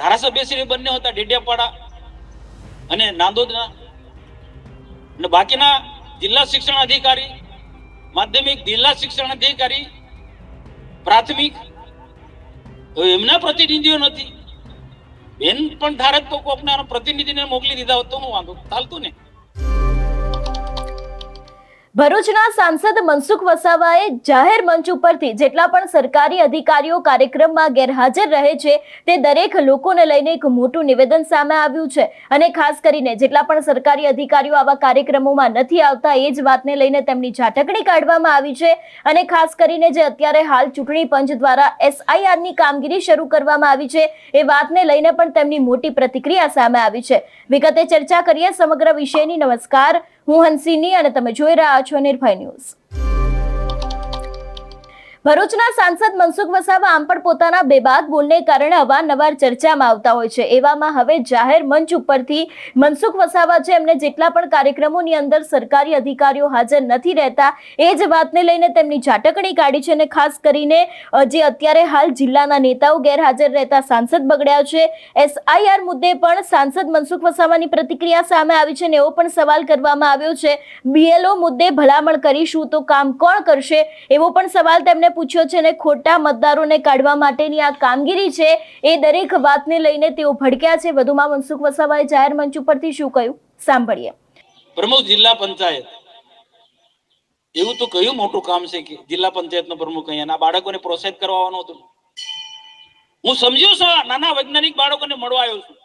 ધારાસભ્ય શ્રી બંને હતા ડેડિયાપાડા અને નાંદોદના. અને બાકીના જિલ્લા શિક્ષણ અધિકારી, માધ્યમિક જિલ્લા શિક્ષણ અધિકારી, પ્રાથમિક એમના પ્રતિનિધિઓ નથી. બેન પણ ધારક તો કોકના પ્રતિનિધિને મોકલી દીધા હોત તો હું વાંધો, ચાલતું ને? ભરૂચના સાંસદ મનસુખ વસાવાએ જાહેર મંચ ઉપરથી જેટલા પણ સરકારી અધિકારીઓ કાર્યક્રમમાં ગેરહાજર રહે છે તે દરેક લોકોને લઈને એક મોટું નિવેદન સામે આવ્યું છે. અને ખાસ કરીને જેટલા પણ સરકારી અધિકારીઓ આવા કાર્યક્રમોમાં નથી આવતા એ જ વાતને લઈને તેમની ઝાટકણી કાઢવામાં આવી છે. અને ખાસ કરીને જે અત્યારે હાલ ચૂંટણી પંચ દ્વારા એસઆઈઆરની કામગીરી શરૂ કરવામાં આવી છે એ વાતને લઈને પણ તેમની મોટી પ્રતિક્રિયા સામે આવી છે. વિગતે ચર્ચા કરીએ સમગ્ર વિષયની. નમસ્કાર. હું હંસિની અને તમે જોઈ રહ્યા છો નિર્ભય ન્યૂઝ ભરૂચના સાંસદ મનસુખ વસાવા આમ પણ પોતાના બેબાક બોલને કારણે અવારનવાર ચર્ચામાં આવતા હોય છે. એવામાં હવે જાહેર મંચ ઉપરથી મનસુખ વસાવા છે. એમને જેટલા પણ કાર્યક્રમોની અંદર સરકારી અધિકારીઓ હાજર નથી રહેતા, એ જ વાતને લઈને તેમની ઝાટકણી કાઢી છે અને ખાસ કરીને જે અત્યારે હાલ જિલ્લાના નેતાઓ ગેરહાજર રહેતા સાંસદ બગડ્યા છે. એસઆઈઆર મુદ્દે પણ સાંસદ મનસુખ વસાવાની પ્રતિક્રિયા સામે આવી છે અને એવો પણ સવાલ કરવામાં આવ્યો છે. બીએલઓ મુદ્દે ભલામણ કરીશું તો કામ કોણ કરશે? એવો પણ સવાલ પૂછ્યો છે અને ખોટા મતદારોને કાઢવા માટેની આ કામગીરી છે એ દરેક વાતને લઈને તેઓ ભડક્યા છે. વધુમાં મનસુખ વસાવાએ જાહેર મંચ ઉપરથી શું કહ્યું? સાંભળીએ. પ્રમુખ જિલ્લા પંચાયત. એવું તો કયું મોટું કામ છે કે જિલ્લા પંચાયતનો પ્રમુખ અહીંયા? આ બાળકોને પ્રોત્સાહિત કરવાનું હતું. હું સમજ્યો છું નાના વૈજ્ઞાનિક બાળકોને મળવા આવ્યો છું.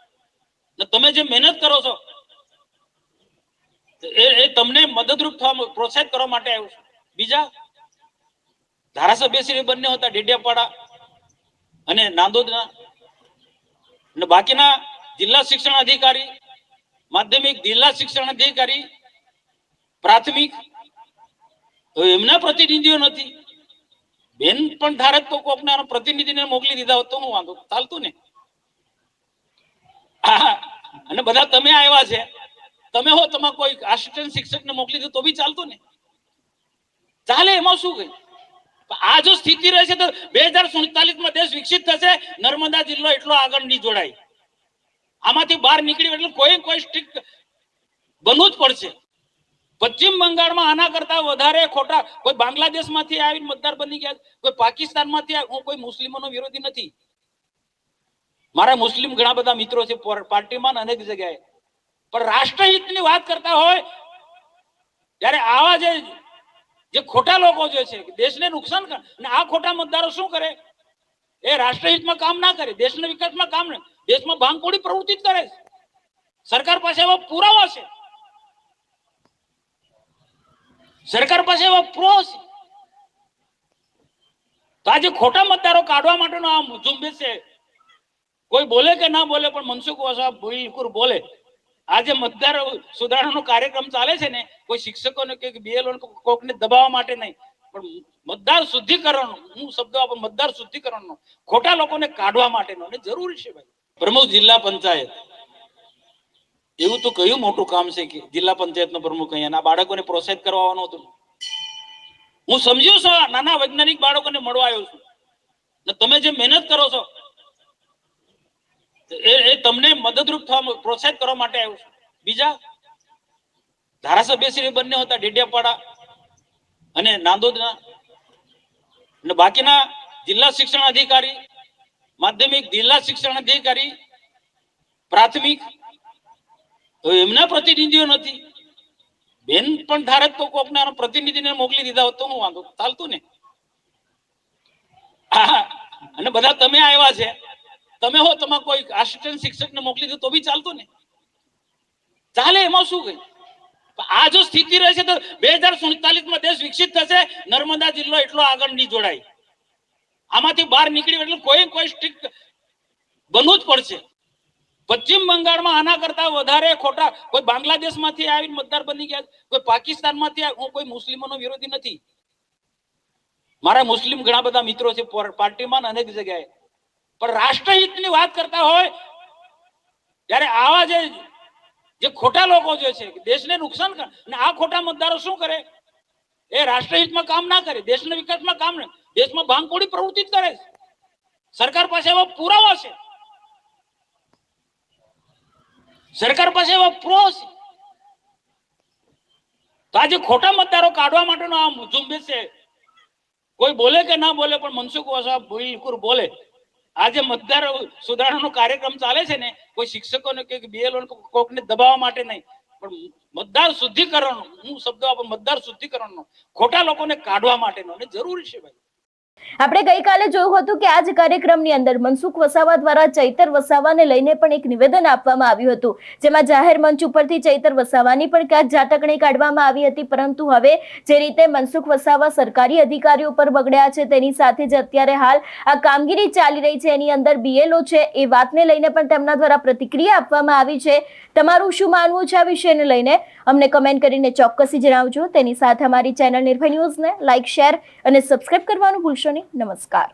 તમે જે મહેનત કરો છો, એ તમને મદદરૂપ થવા પ્રોત્સાહિત કરવા માટે આવ્યો છું. બીજા ધારાસભ્ય શ્રી બંને હતા, ડેડિયાપાડા અને નાંદોદના. અને બાકીના જિલ્લા શિક્ષણ અધિકારી, માધ્યમિક જિલ્લા શિક્ષણ અધિકારી, પ્રાથમિક. એમના પ્રતિનિધિઓ નથી. બેન પણ ધારક તો કોકના પ્રતિનિધિને મોકલી દીધા હોત તો હું વાંધો, ચાલતું ને? અને બધા તમે આવ્યા છે. તમે હો તમે કોઈ આસિસ્ટન્ટ શિક્ષકને મોકલી દો તો બી ચાલતું ને? ચાલે, એમાં શું કઈ? આ જો સ્થિતિ રહેશે તો બે હજાર સુડતાલીસમાં દેશ વિકસિત થશે. નર્મદા જિલ્લો એટલો આગળ નહીં જોડાય. આમાંથી બહાર નીકળી એટલે કોઈ કોઈ સ્ટ્રિક્ટ બનવું જ પડશે. પશ્ચિમ બંગાળમાં આના કરતા વધારે ખોટા કોઈ બાંગ્લાદેશમાંથી આવીને મતદાર બની ગયા કોઈ પાકિસ્તાનમાંથી માંથી હું કોઈ મુસ્લિમોનો વિરોધી નથી. મારા મુસ્લિમ ઘણા બધા મિત્રો છે, પર- પાર્ટીમાં અનેક જગ્યાએ. પણ રાષ્ટ્રહિતની વાત કરતા હોય, ત્યારે આવા જે જે ખોટા લોકો જે છે, દેશને નુકસાન કરે અને આ ખોટા મતદારો શું કરે? એ રાષ્ટ્રહિતમાં કામ ના કરે, દેશના વિકાસમાં કામ ના દેશમાં ભાંગફોડી પ્રવૃત્તિ જ કરે છે. સરકાર પાસે એવા પુરાવા છે. સરકાર પાસે એવા પ્રો છે. તો આજે ખોટા મતદારો કાઢવા માટેનો આ ઝુંબેશ છે, કોઈ બોલે કે ના બોલે, પણ મનસુખ વસાવા બિલકુલ બોલે. આજે મતદાર સુધારણાનો કાર્યક્રમ ચાલે છે ને, કોઈ શિક્ષકોને કોકને દબાવવા માટે નહીં. પણ મતદાર શુદ્ધિકરણ હું શબ્દ મતદાર શુદ્ધિકરણનો, ખોટા લોકોને કાઢવા માટેનો, અને જરૂરી છે ભાઈ. પ્રમુખ જિલ્લા પંચાયત. એવું તો કયું મોટું કામ છે કે જિલ્લા પંચાયતનો પ્રમુખ અહીંયા બાળકોને પ્રોત્સાહિત કરવાનું હતું. હું સમજ્યો છું નાના વૈજ્ઞાનિક બાળકોને મળવા આવ્યો છું. તમે જે મહેનત કરો છો એ તમને મદદરૂપ થવા પ્રોત્સાહિત કરવા માટે આવ્યો છું. બીજા ધારાસભ્ય શ્રી બંને હતા, ડેડિયાપાડા અને નાંદોદના. અને બાકીના જિલ્લા શિક્ષણ અધિકારી, માધ્યમિક જિલ્લા શિક્ષણ અધિકારી, પ્રાથમિક. એમના પ્રતિનિધિઓ નથી. બેન પણ ધારક તો કોકના પ્રતિનિધિને મોકલી દીધા હોત તો હું વાંધો, ચાલતું ને? અને બધા તમે આવ્યા છે. તમે હો તમે કોઈ આસિસ્ટન્ટ શિક્ષકને મોકલી દો તો બી ચાલતું ને. ચાલે, એમાં શું કઈ? આ જો સ્થિતિ રહેશે તો બે હજાર સુડતાલીસમાં દેશ વિકસિત થશે, નર્મદા જિલ્લો એટલો આગળ નહીં જોડાય. આમાંથી બહાર નીકળી એટલે કોઈ કોઈ સ્ટ્રિક્ટ બનવું જ પડશે. પશ્ચિમ બંગાળમાં આના કરતા વધારે ખોટા, કોઈ બાંગ્લાદેશમાંથી આવીને મતદાર બની ગયા, કોઈ પાકિસ્તાનમાંથી માંથી હું કોઈ મુસ્લિમોનો વિરોધી નથી. મારા મુસ્લિમ ઘણા બધા મિત્રો છે પાર્ટીમાં અનેક જગ્યાએ. પણ રાષ્ટ્રહિતની વાત કરતા હોય, ત્યારે આવા જે જે ખોટા લોકો જે છે દેશને નુકસાન કરે, અને આ ખોટા મતદારો શું કરે? એ રાષ્ટ્રહિતમાં કામ ના કરે, દેશના વિકાસમાં કામ ને, દેશમાં ભાંગફોડી પ્રવૃત્તિ જ કરે છે. સરકાર પાસે એવા પુરાવા છે. સરકાર પાસે એવા પ્રો છે. તો આજે ખોટા મતદારો કાઢવા માટેનો આ ઝુંબેશ છે, કોઈ બોલે કે ના બોલે, પણ મનસુખ વસાવા બિલકુલ બોલે. આજે મતદાર સુધારણાનો કાર્યક્રમ ચાલે છે ને, કોઈ શિક્ષકોને કે બીએલઓ કોકને દબાવવા માટે નહીં. પણ મતદાર શુદ્ધિકરણ હું શબ્દ મતદાર શુદ્ધિકરણનો, ખોટા લોકોને કાઢવા માટેનો, અને જરૂરી છે ભાઈ. આપણે ગઈકાલે જોયું હતું કે આ જ કાર્યક્રમની અંદર મનસુખ વસાવા દ્વારા ચૈતર વસાવાને લઈને પણ એક નિવેદન આપવામાં આવ્યું હતું. જેમાં જાહેર મંચ ઉપરથી ચૈતર વસાવાની પણ ક્યાંક ઝાટકણી કાઢવામાં આવી હતી. પરંતુ હવે જે રીતે મનસુખ વસાવા સરકારી અધિકારીઓ પર બગડ્યા છે, તેની સાથે જ અત્યારે હાલ આ કામગીરી ચાલી રહી છે. એની અંદર બીએલઓ છે, એ વાતને લઈને પણ તેમના દ્વારા પ્રતિક્રિયા આપવામાં આવી છે. તમારું શું માનવું છે આ વિષયને લઈને? અમને કમેન્ટ કરીને ચોક્કસી જણાવજો. તેની સાથે અમારી ચેનલ નિર્ભય ન્યૂઝને લાઇક શેર અને સબસ્ક્રાઇબ કરવાનું ભૂલશો નહીં નમસ્કાર.